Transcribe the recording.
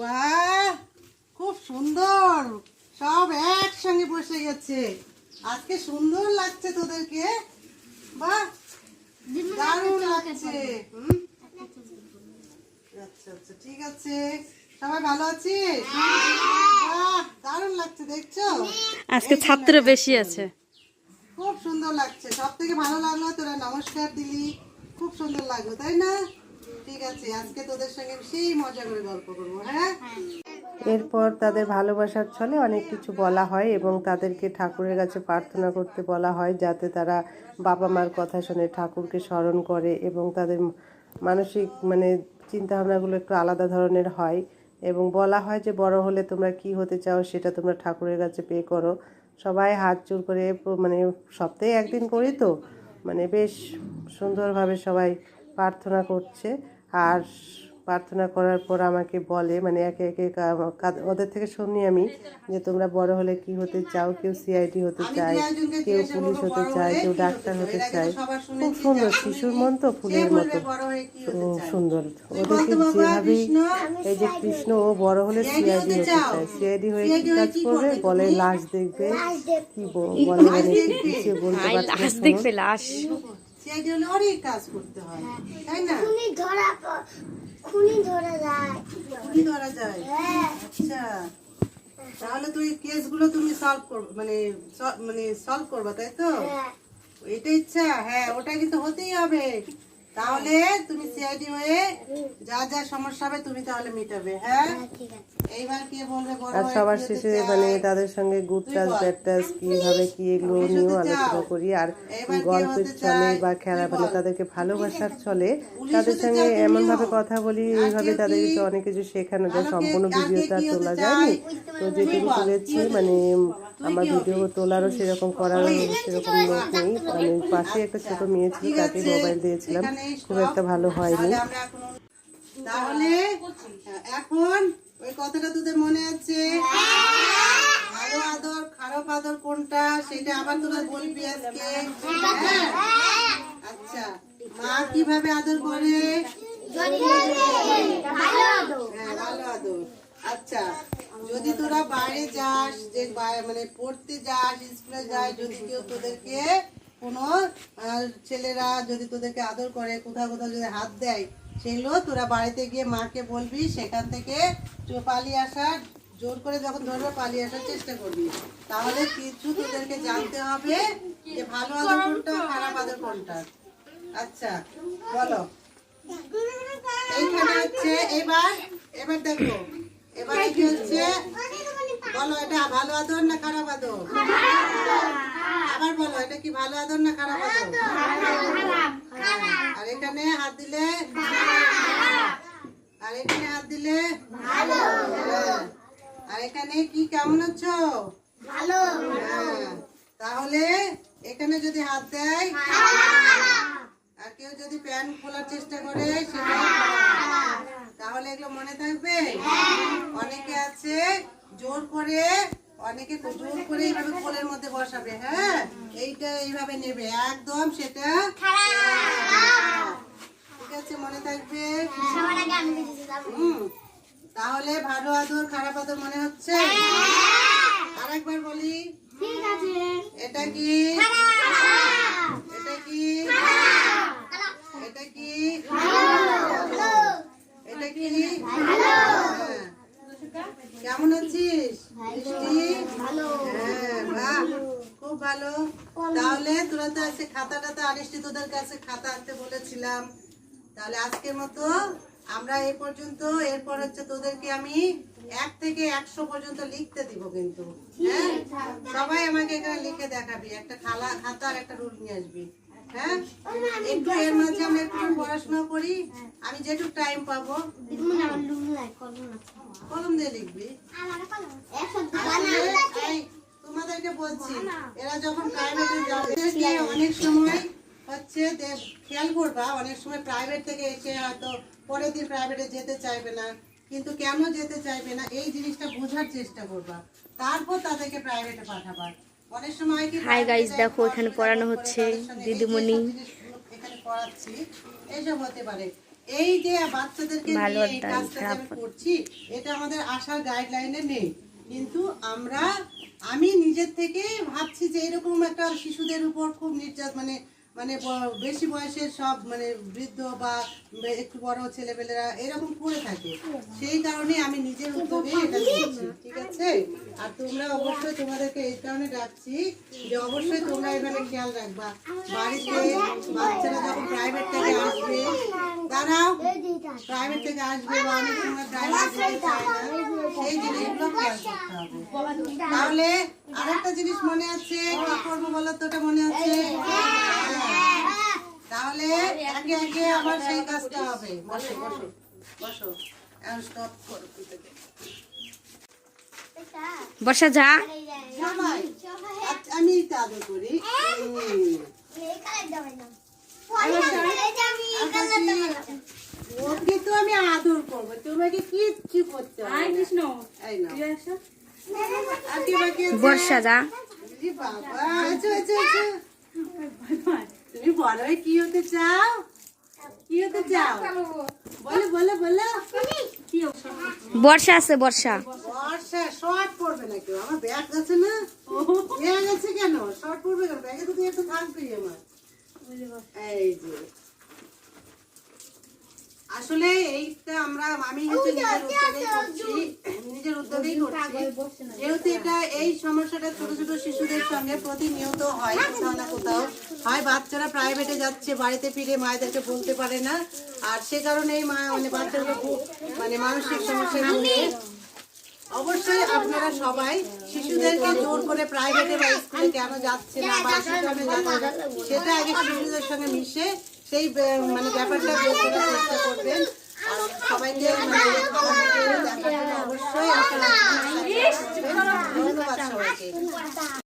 বাহ খুব সুন্দর। সব একসঙ্গে বসে গেছে। আজকে সুন্দর লাগছে তোদেরকে। বাহ দারুণ লাগছে। আচ্ছা আচ্ছা ঠিক আছে। সবাই ভালো আছিস? দারুণ লাগছে দেখছ? আজকে ছাত্র বেশি আছে। খুব সুন্দর লাগছে। সব থেকে ভালো লাগল তোরা নমস্কার দিলি। খুব সুন্দর লাগল, তাই না? ঠিক আছে, আজকে তোদের সঙ্গে সেই মজা করে গল্প করব হ্যাঁ? এরপর তাদের ভালোবাসার ছলে অনেক কিছু বলা হয় এবং তাদেরকে ঠাকুরের কাছে প্রার্থনা করতে বলা হয় যাতে তারা বাবা মার কথা শুনে ঠাকুরকে স্মরণ করে এবং তাদের মানসিক মানে চিন্তা ভাবনাগুলো একটু আলাদা ধরনের হয় এবং বলা হয় যে, বড় হলে তোমরা কি হতে চাও সেটা তোমরা ঠাকুরের কাছে পে করো। সবাই হাত চুর করে মানে সপ্তাহে একদিন করি তো। মানে বেশ সুন্দরভাবে সবাই প্রার্থনা করছে। আর প্রার্থনা করার পর আমাকে বলে মানে একে একে ওদের থেকে শুনি আমি যে তোমরা বড় হলে কি হতে চাও কেউ সিআইডি হতে চায় কেউ পুলিশ হতে চায় কেউ ডাক্তার হতে চায়। খুব সুন্দর শিশুর মন তো ফুলের মতো। সুন্দর। ওদেরকে যেভাবেই এই যে কৃষ্ণ ও বড় হলে সিআইডি হতে চায়। সিআইডি হয়ে কি কাজ করবে? বলে লাশ দেখবে। কি বলে মানে কিছু বলতে পারছে লাশ। দেখবে লাশ। সিআইডি হলে অনেক কাজ করতে হয়। তাই না? ধরা খুনি ধরা যায়। খুনি ধরা যায়? হ্যাঁ। আচ্ছা। তাহলে তুই কেসগুলো তুমি সলভ করবে মানে মানে সলভ করবা তাই তো? হ্যাঁ। এটা ইচ্ছা? হ্যাঁ ওটা কিন্তু হতেই হবে। তাহলে তুমি সিআইডি হয়ে যা যা সমস্যা হবে তুমি তাহলে মিটাবে হ্যাঁ? এইবার কে বলবে বড় আর সবার শেষে মানে তাদের সঙ্গে গুড টাচ ব্যাড টাচ কীভাবে কি এগুলো নিয়েও আলোচনা করি আর গল্পের চলে বা খেলা মানে তাদেরকে ভালোবাসার চলে তাদের সঙ্গে চাও তুমিও? এমন ভাবে কথা বলি এইভাবে তাদেরকে অনেক কিছু শেখানো যায় সম্পূর্ণ ভিডিওটা তোলা যায়নি। তো যেটুকু তুলেছি মানে আমার ভিডিও তোলারও সেরকম করার সেরকম লোক নেই। মানে পাশে একটা ছোট মেয়ে ছিল তাকে মোবাইল দিয়েছিলাম। খুব একটা ভালো হয়নি। তাহলে এখন ওই কথাটা তোদের মনে আছে? ভালো আদর খারাপ আদর কোনটা? সেটা আবার তোরা বলবি আজকে। হ্যাঁ? আচ্ছা। মা কীভাবে আদর করে? হ্যাঁ ভালো আদর। আচ্ছা। যদি তোরা বাইরে যাস, যে মানে পড়তে যাস, স্কুলে যাস, যদি কেউ তোদেরকে কোনো ছেলেরা যদি তোদেরকে আদর করে, কোথাও কোথাও যদি হাত দেয় সেগুলো তোরা বাড়িতে গিয়ে মাকে বলবি, সেখান থেকে পালিয়ে আসার, জোর করে যখন ধরবে, পালিয়ে আসার চেষ্টা করবি। তাহলে কিছু তোদেরকে জানতে হবে যে ভালো আদর কোনটা, খারাপ আদর কোনটা। আচ্ছা বলো। এইখানে হচ্ছে, এবার এবার দেখো। এবার কি হচ্ছে? বলো, এটা ভালো আদর না খারাপ আদর? আবার বলো, এটা কি ভালো আদর না খারাপ আদর? আর এখানে হাত দিলে? আর এখানে হাত দিলে? হ্যাঁ। আর এখানে কি, কেমন আছো? ভালো হ্যাঁ তাহলে এখানে যদি হাত দেয়, আর কেউ যদি প্যান্ট খোলার চেষ্টা করে, সেটা তাহলে এগুলো মনে থাকবে? আছে জোর করে অনেকে জোর করে এইভাবে কোলের মধ্যে বসাবে হ্যাঁ? এইটা এইভাবে নেবে একদম সেটা ঠিক আছে মনে থাকবে? হুম তাহলে ভালো আদর খারাপ আদর মনে হচ্ছে? আরেকবার বলি। ঠিক আছে। এটা কি? এটা কি? এটা কি এটা কি হ্যাঁ। কেমন আছিস মিষ্টি হ্যাঁ বাহ খুব ভালো। তাহলে তোরা তো আছে খাতা টাতা আনিসটি তোদের কাছে খাতা আনতে বলেছিলাম। তাহলে আজকের মতো আমরা এই পর্যন্ত এরপর হচ্ছে তোদেরকে আমি এক থেকে একশো পর্যন্ত লিখতে দিব কিন্তু। হ্যাঁ? সবাই আমাকে এখানে লিখে দেখাবি একটা খালা খাতা আর একটা রুল নিয়ে আসবি। হ্যাঁ? একটু এর মাঝে আমরা একটু পড়াশোনা করি আমি যেটুকু টাইম পাবো। কলম দিয়ে লিখবি। তোমাদেরকে বলছি এরা যখন প্রাইভেটে যাবে অনেক সময় হচ্ছে খেয়াল করবা অনেক সময় প্রাইভেট থেকে এসে হয়তো পরের দিন প্রাইভেটে যেতে চাইবে না। কিন্তু কেন যেতে চাইবে না এই জিনিসটা বোঝার চেষ্টা করবা। তারপর তাদেরকে প্রাইভেটে পাঠাবা। অনেক সময় কি Hi guys, দেখো এখানে পড়ানো হচ্ছে দিদিমণি। এখানে পড়াচ্ছি। এইসব হতে পারে। এই যে বাচ্চাদেরকে নিয়ে এই কাজটা করছি এটা আমাদের আশার গাইডলাইনে নেই। কিন্তু আমরা আমি নিজের থেকে ভাবছি যে এরকম একটা শিশুদের উপর খুব নির্যাত মানে মানে বেশি বয়সের সব মানে বৃদ্ধ বা একটু বড় ছেলেপেলেরা এরকম করে থাকে। সেই কারণে আমি নিজের উদ্যোগে এটা ঠিক আছে? আর তোমরা অবশ্যই তোমাদেরকে এই কারণে ডাকছি যে অবশ্যই তোমরা এখানে খেয়াল রাখবা। বাড়িতে বাচ্চারা যখন প্রাইভেট থেকে আসবে দাঁড়াও প্রাইভেট থেকে আসবে বা অনেক সময় প্রাইভেট না সেই জিনিসগুলো খেয়াল করতে হবে। তাহলে আরেকটা জিনিস মনে আছে, কি করব বলো তো? ওটা মনে আছে। তাহলে একে একে আবার সেই কাজটা হবে। বসো বসো বসো। এখন স্টপ করো। বর্ষা যা। আমি করি। ওকে তো আমি আদর করব। তোমাকে কি কি করতে। বর্ষা যা। বাবা, আচ্ছা, আচ্ছা, আচ্ছা। তুমি বড় হয়ে কি হতে চাও? কি হতে চাও? বলো বলো বলো। বর্ষা আছে বর্ষা। বর্ষা শর্ট পড়বে না কেউ আমার ব্যাগ আছে না? ব্যাগ আছে কেন? শর্ট পড়বে কেন? ব্যাগে তো তুই একটু থাকবেই আমার। এই যে। আসলে এইটা আমরা আমি হচ্ছে নিজের উদ্যোগেই করছি নিজের উদ্যোগেই করছি যেহেতু এটা এই সমস্যাটা ছোট ছোট শিশুদের সঙ্গে প্রতিনিয়ত হয় কোথাও না কোথাও হয় বাচ্চারা প্রাইভেটে যাচ্ছে বাড়িতে ফিরে মায়েদেরকে বলতে পারে না আর সে কারণেই মা মানে বাচ্চাগুলো খুব মানে মানসিক সমস্যায় ভুগে অবশ্যই আপনারা সবাই শিশুদেরকে জোর করে প্রাইভেটে বা স্কুলে কেন যাচ্ছে না বা সেটা আগে শিশুদের সঙ্গে মিশে সেই মানে ব্যাপারটা বের করার চেষ্টা করবেন। আর সবাইকে মানে অবশ্যই আপনারা ধন্যবাদ সবাইকে।